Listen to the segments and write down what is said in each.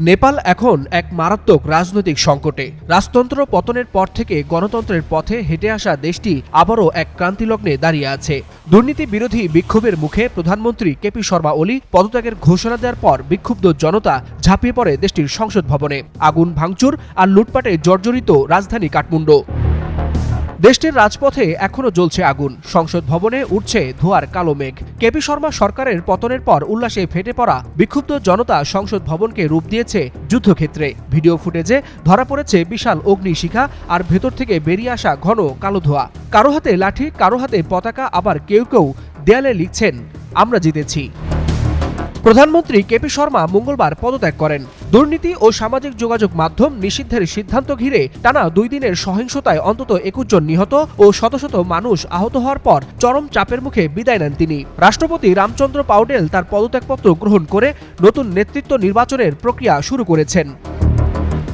নেপাল এখন এক মারাত্মক রাজনৈতিক সংকটে। রাজতন্ত্র পতনের পর থেকে গণতন্ত্রের পথে হেঁটে আসা দেশটি আবারও এক ক্রান্তিলগ্নে দাঁড়িয়ে আছে। দুর্নীতি বিরোধী বিক্ষোভের মুখে প্রধানমন্ত্রী কেপি শর্মা ওলি পদত্যাগের ঘোষণা দেওয়ার পর বিক্ষুব্ধ জনতা ঝাঁপিয়ে পড়ে দেশটির সংসদ ভবনে। আগুন ভাঙচুর আর লুটপাটে জর্জরিত রাজধানী কাঠমান্ডু। দেশটির রাজপথে এখনও জ্বলছে আগুন। সংসদ ভবনে উঠছে ধোয়ার কালো মেঘ। কেপি শর্মা সরকারের পতনের পর উল্লাসে ফেটে পড়া বিক্ষুব্ধ জনতা সংসদ ভবনকে রূপ দিয়েছে যুদ্ধক্ষেত্রে। ভিডিও ফুটেজে ধরা পড়েছে বিশাল অগ্নিশিখা আর ভেতর থেকে বেরিয়ে আসা ঘন কালো ধোয়া। কারও হাতে লাঠি, কারও হাতে পতাকা, আবার কেউ কেউ দেয়ালে লিখছেন, আমরা জিতেছি। প্রধানমন্ত্রী কেপি শর্মা মঙ্গলবার পদত্যাগ করেন। দুর্নীতি ও সামাজিক যোগাযোগ মাধ্যম নিষিদ্ধের সিদ্ধান্ত ঘিরে টানা দুই দিনের সহিংসতায় অন্তত একুশ জন নিহত ও শত শত মানুষ আহত হওয়ার পর চরম চাপের মুখে বিদায় নেন তিনি। রাষ্ট্রপতি রামচন্দ্র পাউডেল তার পদত্যাগপত্র গ্রহণ করে নতুন নেতৃত্ব নির্বাচনের প্রক্রিয়া শুরু করেছেন।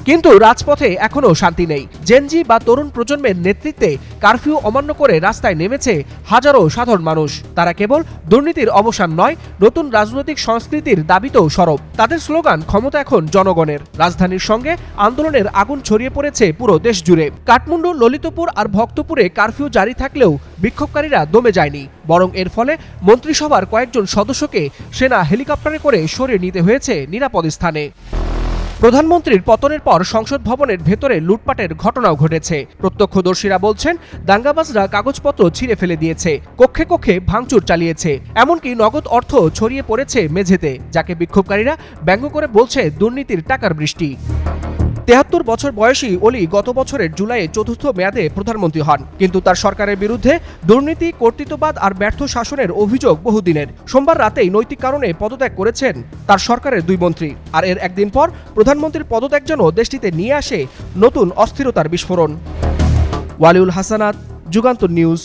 কিন্তু রাজপথে এখনও শান্তি নেই। জেনজি বা তরুণ প্রজন্মের নেতৃত্বে কারফিউ অমান্য করে রাস্তায় নেমেছে হাজারো সাধারণ মানুষ। তারা কেবল দুর্নীতির অবসান নয়, নতুন রাজনৈতিক সংস্কৃতির দাবিতেও সরব। তাদের স্লোগান, ক্ষমতা এখন জনগণের। রাজধানীর সঙ্গে আন্দোলনের আগুন ছড়িয়ে পড়েছে পুরো দেশ জুড়ে। কাঠমান্ডু, ললিতপুর আর ভক্তপুরে কারফিউ জারি থাকলেও বিক্ষোভকারীরা দমে যায়নি। বরং এর ফলে মন্ত্রিসভার কয়েকজন সদস্যকে সেনা হেলিকপ্টারে করে সরিয়ে নিতে হয়েছে নিরাপদ স্থানে। প্রধানমন্ত্রীর পতনের পর সংসদ ভবনের ভেতরে লুটপাটের ঘটনাও ঘটেছে। প্রত্যক্ষদর্শীরা বলছেন, দাঙ্গাবাজরা কাগজপত্র ছিঁড়ে ফেলে দিয়েছে, কক্ষে কক্ষে ভাঙচুর চালিয়েছে। এমনকি নগদ অর্থ ছড়িয়ে পড়েছে মেঝেতে, যাকে বিক্ষোভকারীরা ব্যঙ্গ করে বলছে দুর্নীতির টাকার বৃষ্টি। তেহাত্তর বছর বয়সী অলি গত বছরের জুলাইয়ে চতুর্থ মেয়াদে প্রধানমন্ত্রী হন। কিন্তু তার সরকারের বিরুদ্ধে দুর্নীতি, কর্তৃত্ববাদ আর ব্যর্থ শাসনের অভিযোগ বহুদিনের। সোমবার রাতেই নৈতিক কারণে পদত্যাগ করেছেন তার সরকারের দুই মন্ত্রী। আর এর একদিন পর প্রধানমন্ত্রীর পদত্যাগ যেন দেশটিতে নিয়ে আসে নতুন অস্থিরতার বিস্ফোরণ। ওয়ালিউল হাসানাত, যুগান্তর নিউজ।